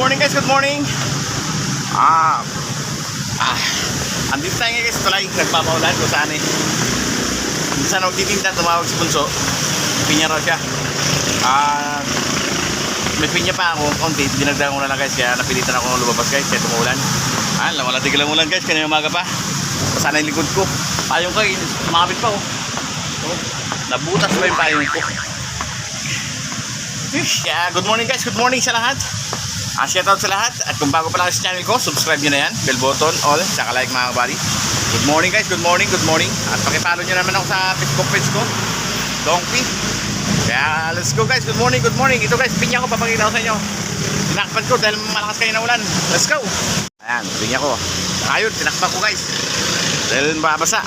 Morning guys, good morning. Ah, ah, andito tayo ngayon guys tulay. Nagpapaulan ko saan eh. Minsan ako titinda, tumawag si Bunso. Pinya raw siya. Ah, may pinya pa ako konti. Dinagdagan ko na lang guys. Kaya napilitan ako lumabas guys. Kaya tumuulan. Ah, wala tigil ang ulan guys. Kanina umaga pa. Sana yung likod ko. Payong ko, sumabit pa oh. oh. Nabutas pa yung payong ko. Yeah, good morning guys. Good morning sa lahat. Ah, shout out sa lahat. At kung bago pa lang sa channel ko, subscribe nyo na yan. Bell button, all, saka like mga kabali. Good morning guys, good morning, good morning. At pakipalo nyo naman ako sa Facebook page ko. Donkey. Kaya let's go guys, good morning, good morning. Ito guys, pinya ko, papakita ko sa inyo. Tinakpan ko dahil malakas kayo na ulan. Let's go. Ayan, pinya ko. Ayun, tinakpan ko guys. Dahil babasa.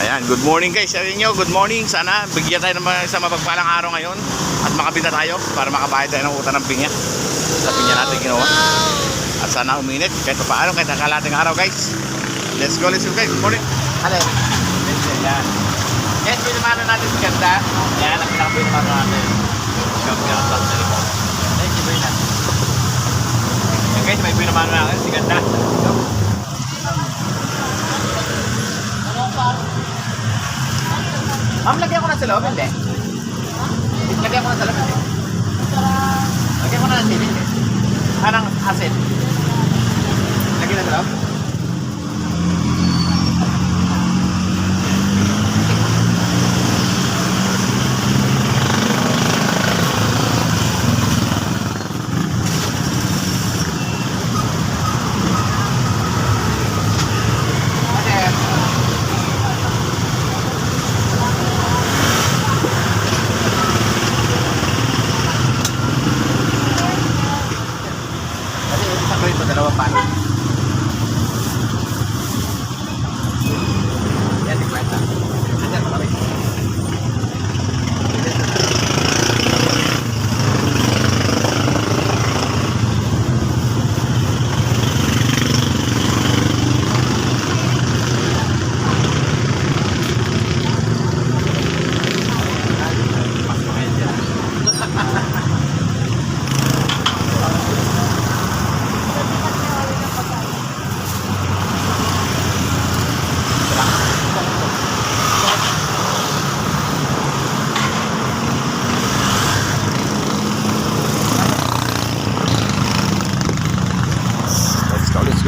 Ayan, good morning guys. Sabi nyo, good morning. Sana bigyan tayo ng mga isang mapagpalang araw ngayon at makabita tayo para makabayad tayo ng utang ng pinya. Sa pinya natin ginawa. At sana uminit kahit pa paano, kahit nakalating araw guys. Let's go, let's go guys. Good morning. Ano? Ayan. Guys, pinamano natin si Ganda. Ayan, ang pinakapinamano natin. Ganda ang top sa Thank you very much. Ayan guys, may pinamano natin si Ganda. Go. Ma'am, lagyan ko na sa loob, hindi? Lagyan ko na sa loob, hindi? Lagyan ko na ng sili, hindi? Anong asin? Lagyan na sa loob? Isang rito,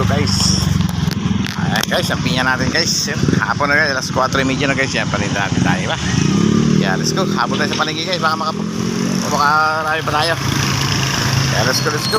Go guys. Ayan guys, ang pinya natin guys. Hapon na guys, alas 4.30 na guys. Yan, paninda natin tayo ba? Kaya let's go, hapon tayo sa palengke guys. Baka makap... Baka marami pa tayo. Kaya let's go, let's go.